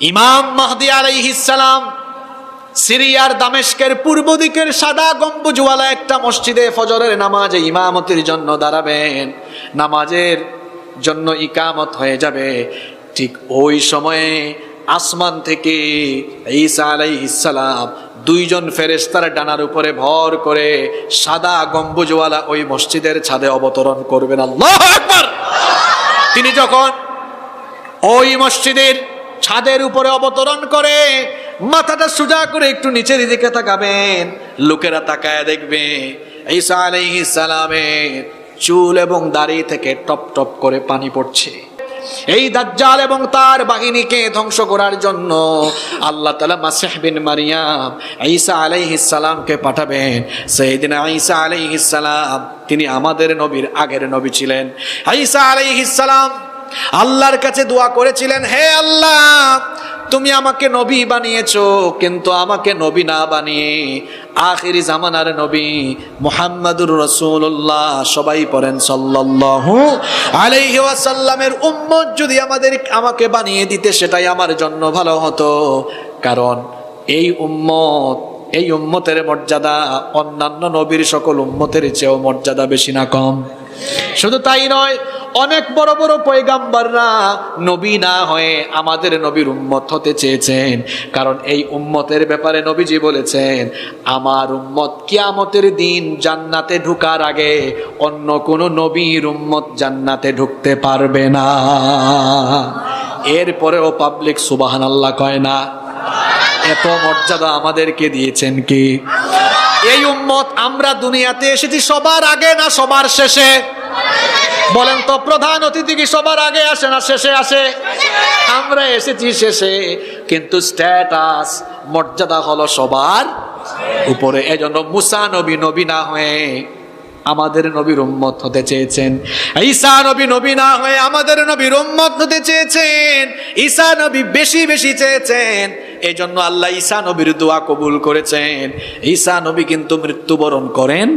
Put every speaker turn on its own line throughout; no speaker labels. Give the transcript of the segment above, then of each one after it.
ইমাম মাহদি আলাইহিসালাম সিরিয়ার দামেস্কের পূর্ব দিকের সাদা গম্বুজওয়ালা একটা মসজিদে ফজরের নামাজে ইমামতির জন্য দাঁড়াবেন। নামাজের জন্য ইকামত হয়ে যাবে। ঠিক ওই সময়ে আসমান থেকে ঈসা আলাইহিসালাম দুইজন ফেরেস্তার ডানার উপরে ভর করে সাদা গম্বুজওয়ালা ওই মসজিদের ছাদে অবতরণ করবেন। আল্লাহ তিনি যখন ওই মসজিদের ছাদের উপরে অবতরণ করে, মাথাটা সোজা করে একটু নিচের দিকে তাকাবেন। লোকেরা তাকায় দেখবে, ঈসা আলাইহিস সালামের চুল এবং দাড়ি থেকে টপ টপ করে পানি পড়ছে। এই দাজ্জাল এবং তার বাহিনীকে ধ্বংস করার জন্য আল্লাহ তালা মাসিহ বিন মারিয়াম ঈসা সালামকে পাঠাবেন। সেইদিন ঈসা সালাম, তিনি আমাদের নবীর আগের নবী ছিলেন। ঈসা সালাম আল্লাহর কাছে দোয়া করেছিলেন, হে আল্লাহ, তুমি আমাকে নবী বানিয়েছো, কিন্তু আমাকে নবী না বানিয়ে আখিরি জামানার নবী মুহাম্মাদুর রসুল্লাহ সবাই পড়েন, সাল্লাল্লাহু আলাইহি ওয়াসাল্লামের উম্মত যদি আমাদের, আমাকে বানিয়ে দিতে, সেটাই আমার জন্য ভালো হতো। কারণ এই উম্মত, এই উম্মতের মর্যাদা অন্যান্য নবীর সকল উম্মতের চেয়েও মর্যাদা বেশি না কম। শুধু তাই নয় অনেক বড় বড় পয়গাম্বাররা নবী না হয়ে আমাদের নবীর উম্মত হতে চেয়েছেন। কারণ এই উম্মতের ব্যাপারে নবীজি বলেছেন, আমার উম্মত কিয়ামতের দিন জান্নাতে ঢুকার আগে অন্য কোনো নবীর উম্মত জান্নাতে ঢুকতে পারবে না। এরপরেও পাবলিক সুবাহান আল্লাহ কয় না। এত মর্যাদা আমাদেরকে দিয়েছেন কি? এই উম্মত আমরা দুনিয়াতে এসেছি সবার আগে না সবার শেষে? বলেন তো, প্রধান অতিথি কি সবার আগে আসে না শেষে আসে? আমরা এসেছি শেষে, কিন্তু স্ট্যাটাস মর্যাদা হলো সবার উপরে। এজন্য মুসা নবী নবী না হয়ে আমাদের নবীর উম্মত হতে চেয়েছেন। ঈসা নবী নবী না হয়ে আমাদের নবীর উম্মত হতে চেয়েছেন। ঈসা নবী বেশি বেশি চেয়েছেন। এই জন্য আল্লাহ ঈসা নবীর দোয়া কবুল করেছেন। ঈসা নবী কিন্তু মৃত্যুবরণ করেন।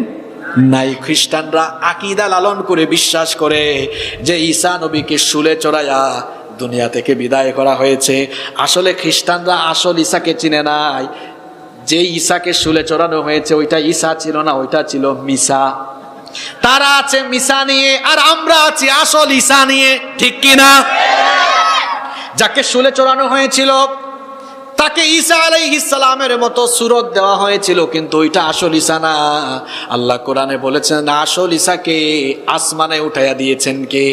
নাই খ্রিস্টানরা আকিদা লালন করে বিশ্বাস করে যে ঈসা নবীকে শুলে চড়াইয়া দুনিয়া থেকে বিদায় করা হয়েছে। আসলে খ্রিস্টানরা আসল ঈসাকে চিনে নাই। যে ঈসাকে শুলে চড়ানো হয়েছে, ওইটা ঈসা ছিল না, ওইটা ছিল মিসা। তারা আছে মিসা নিয়ে, আর আমরা আছি আসল ঈসা নিয়ে। ঠিক কিনা? যাকে শুলে চড়ানো হয়েছিল তাকে ঈসা আলাইহিসালামের মতো সুরত দেওয়া হয়েছিল, কিন্তু ওইটা আসল ঈসা না। আল্লাহ কোরআনে বলেছেন, আসল ঈসাকে আসমানে উঠাইয়া দিয়েছেন কে?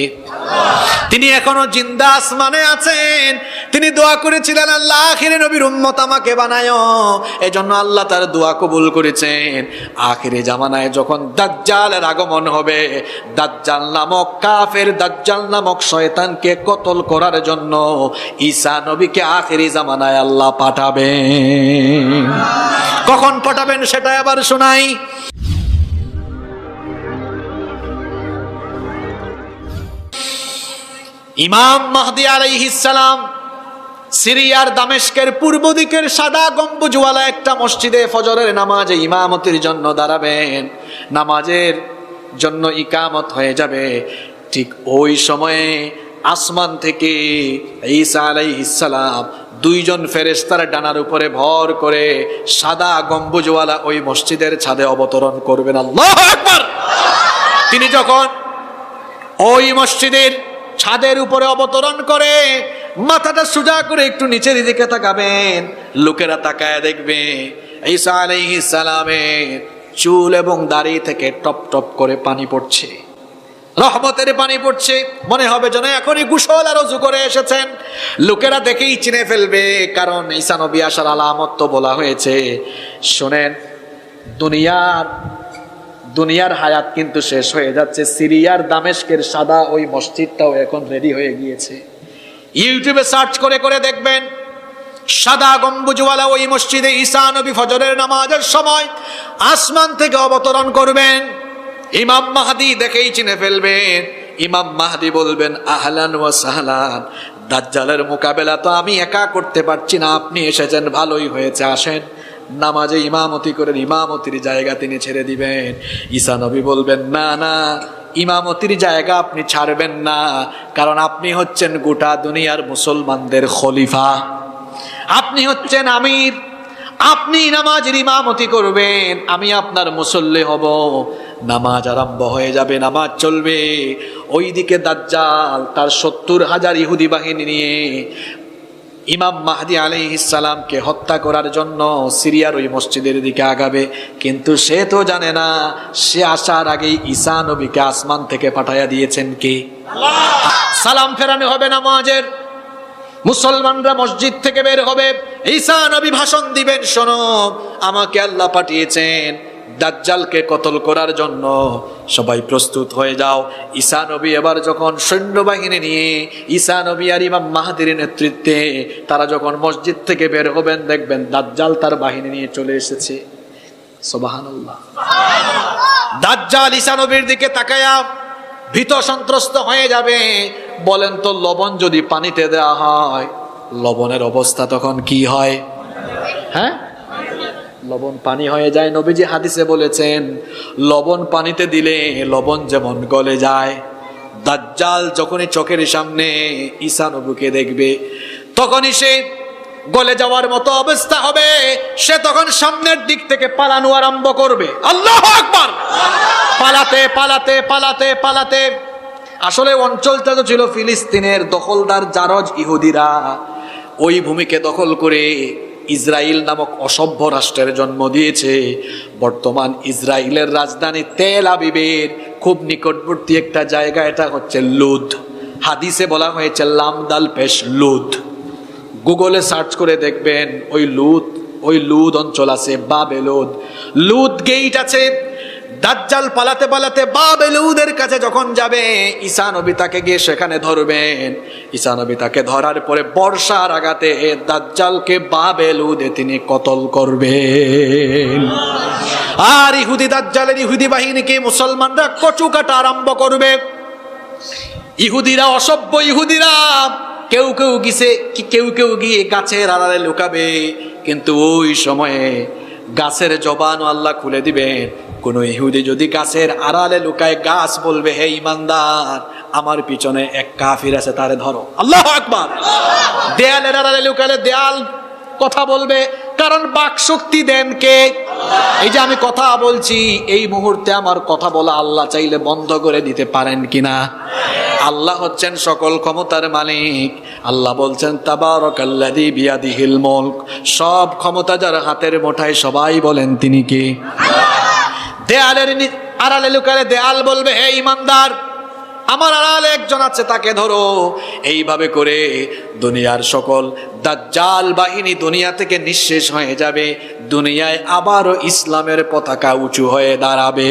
তিনি এখনও জিন্দা আসমানে আছেন। তিনি দোয়া করেছিলেন, আল্লাহ আখিরে নবীর উম্মত আমাকে বানায়। এজন্য আল্লাহ তার দোয়া কবুল করেছেন। আখিরে জামানায় যখন দাজ্জালের আগমন হবে, দাজ্জাল নামক কাফের দাজ্জাল নামক শয়তানকে কতল করার জন্য ঈসা নবীকে আখিরি জামানায় আল্লাহ পাঠাবেন। কখন পাঠাবেন সেটা আবার শোনাই। ইমাম মাহদি আলাইহিসালাম সিরিয়ার দামেস্কের পূর্ব দিকের সাদা গম্বুজওয়ালা একটা মসজিদে ফজরের নামাজে ইমামতির জন্য দাঁড়াবেন। নামাজের জন্য ইকামত হয়ে যাবে। ঠিক ওই সময়ে আসমান থেকে ঈসা আলাইহিসালাম দুইজন ফেরেস্তার ডানার উপরে ভর করে সাদা গম্বুজওয়ালা ওই মসজিদের ছাদে অবতরণ করবেন। আল্লাহ আকবার! তিনি যখন ওই মসজিদের ছাদের উপরে অবতরণ করে মাথাটা সোজা করে একটু নিচের দিকে তাকাবেন। লোকেরা তাকায় দেখবে, ঈসা আলাইহিস সালামের চুল এবং দাড়ি থেকে টপ টপ করে পানি পড়ছে। রহমতের পানি পড়ছে। মনে হবে যেন এখনই কুশল আর অজু করে এসেছেন। লোকেরা দেখেই চিনে ফেলবে, কারণ ঈসা নবী আসার আলামত তো বলা হয়েছে। শোনেন, দুনিয়ার দুনিয়ার হায়াত কিন্তু শেষ হয়ে যাচ্ছে। সিরিয়ার দামেস্কের সাদা ওই মসজিদটাও এখন রেডি হয়ে গিয়েছে। ইউটিউবে সার্চ করে করে দেখবেন, সাদা গম্বুজওয়ালা ওই মসজিদে ঈসা নবী ফজরের নামাজের সময় আসমান থেকে অবতরণ করবেন। ইমাম মাহাদি দেখেই চিনে ফেলবেন, ইমাম মাহাদি বলবেন, আহলান ওয়া সাহলান, দাজ্জালের মোকাবেলা তো আমি একা করতে পারছি না, আপনি এসেছেন, ভালোই হয়েছে, আসেন। নামাজে ইমামতি করেন, ইমামতির জায়গা তিনি ছেড়ে দিবেন। ঈসা নবী বলবেন, না না ইমামতির জায়গা আপনি ছাড়বেন না, কারণ আপনি হচ্ছেন গোটা দুনিয়ার মুসলমানদের খলিফা। আপনি হচ্ছেন আমির। আপনি নামাজের ইমামতি করবেন, আমি আপনার মুসল্লি হব। নামাজ আরম্ভ হয়ে যাবে, নামাজ চলবে। ওইদিকে দাজ্জাল তার সত্তর হাজার ইহুদি বাহিনী নিয়ে ইমাম মাহদি আলাইহিসসালামকে হত্যা করার জন্য সিরিয়ার ওই মসজিদের দিকে আগাবে। কিন্তু সে তো জানে না সে আসার আগেই ঈসা নবীকে আসমান থেকে পাঠাইয়া দিয়েছেন কি? সালাম ফেরানো হবে না নামাজের মুসলমানরা মসজিদ থেকে বের হবে। ঈসা নবী ভাষণ দিবেন শোনো আমাকে আল্লাহ পাঠিয়েছেন। দাজ্জালকে কতল করার জন্য? সবাই প্রস্তুত হয়ে যাও। ঈসা নবী এবার যখন সৈন্যবাহিনী নিয়ে ঈসা নবী আর ইমাম মাহাদির নেতৃত্বে তারা যখন মসজিদ থেকে বের হবেন, দেখবেন দাজ্জাল তার বাহিনী নিয়ে চলে এসেছে। সোবাহানুল্লাহ। দাজ্জাল ঈসা নবীর দিকে তাকায়া ভীত সন্ত্রস্ত হয়ে যাবে। বলেন তো, লবণ যদি পানিতে দেওয়া হয়, লবণের অবস্থা তখন কি হয়? হ্যাঁ? লবণ পানি হয়ে যায়। নবীজি হাদিসে বলেছেন, লবণ পানিতে দিলে লবণ যেমন গলে যায়। দাজ্জাল যখনই চোখের সামনে ঈসা নবুকে দেখবে, তখনই সে গলে যাওয়ার মতো অবস্থা হবে। সে তখন সামনের দিক থেকে পালানো আরম্ভ করবে। আল্লাহ আকবার! পালাতে পালাতে পালাতে পালাতে। আসলে অঞ্চলটা তো ছিল ফিলিস্তিনের দখলদার জারজ ইহুদিরা। ওই ভূমিকে দখল করে ইসরায়েল নামক অসভ্য রাষ্ট্রের জন্ম দিয়েছে। বর্তমান ইসরায়েলের রাজধানী তেল আবিবের খুব নিকটবর্তী একটা জায়গা, এটা হচ্ছে লুদ। হাদিসে বলা হয়েছে লামদাল পেশ লুদ। গুগলে সার্চ করে দেখবেন, ওই লুদ ওই লুদ অঞ্চল আছে বাবেলুদ। লুদ গেইট আছে দাজ্জাল পালাতে পালাতে বাবেলুদের কাছে যখন যাবে, ঈসা নবী তাকে গিয়ে সেখানে ধরবেন। ঈসা নবী তাকে ধরার পরে বর্ষার আগাতে দাজ্জালকে বাবেলুদে তিনি কতল করবেন। আর ইহুদি দাজ্জালের ইহুদি বাহিনীকে মুসলমানরা কচু কাটা আরম্ভ করবে। ইহুদিরা অসভ্য ইহুদিরা, কেউ কেউ গিয়ে কেউ কেউ গিয়ে গাছের আড়ালে লুকাবে। কিন্তু ওই সময়ে গাছের জবানও আল্লাহ খুলে দিবেন। কোন ইহুদি যদি গাছের আড়ালে লুকায় গাছ বলবে, হে ইমানদার, আমার পিছনে এক কাফির আছে, তারে ধরো। আল্লাহ আকবার। দেয়ালের আড়ালে লুকালে দেয়াল কথা বলবে, কারণ বাক শক্তি দেন কে? এই যে আমি কথা বলছি, এই মুহূর্তে আমার কথা বলা আল্লাহ চাইলে বন্ধ করে দিতে পারেন কিনা? আল্লাহ হচ্ছেন সকল ক্ষমতার মালিক। আল্লাহ বলছেন, তাবারকাল্লাযী বিয়াদিহিল মুলক। সব ক্ষমতা যার হাতের মোঠায় সবাই বলেন, তিনি কি? দেয়ালের আড়ালে লুকালে দেয়াল বলবে, হে ইমানদার, আমার আড়ালে একজন আছে, তাকে ধরো। এইভাবে করে দুনিয়ার সকল দাজ্জাল বাহিনী দুনিয়া থেকে নিঃশেষ হয়ে যাবে। দুনিয়ায় আবারও ইসলামের পতাকা উঁচু হয়ে দাঁড়াবে।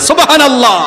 সুবহানাল্লাহ।